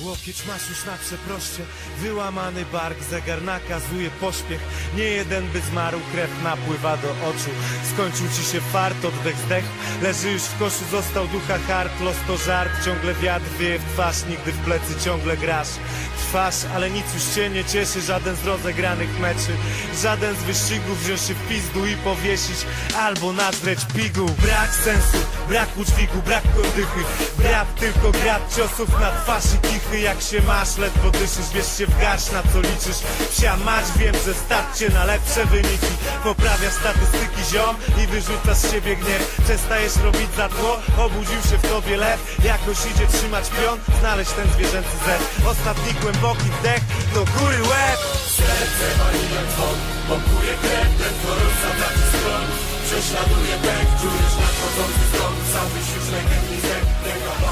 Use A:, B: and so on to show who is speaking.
A: Łokieć masz już na przeproście. Wyłamany bark, zegar nakazuje pośpiech. Nie jeden by zmarł, krew napływa do oczu. Skończył ci się fart, oddech zdech. Leży już w koszu, został ducha hard Los to żart, ciągle wiatr wieje w twarz. Nigdy w plecy ciągle grasz Trwasz, ale nic już cię nie cieszy. Żaden z rozegranych meczy Żaden z wyścigów wziąć się w pizdu i powiesić Albo nadreć pigu. Brak sensu, brak udźwigu, brak oddychy. Brat tylko grad ciosów na twarz i kichy. Jak się masz, ledwo dyszysz, wiesz się w garść na co liczysz. Psia mać, wiem, że stać cię na lepsze wyniki. Poprawiasz statystyki ziom i wyrzucasz z siebie gniew. Przestajesz robić za tło, obudził się w tobie lew. Jakoś idzie trzymać pion, znaleźć ten zwierzęcy zew. Ostatni głęboki wdech, do góry łeb.
B: Serce wali jak dzwon Pompuje krew, prędko rozsadza ci skron Prześladuje pęk, czujesz nadchodzący skok Sam już najchętniej zdechł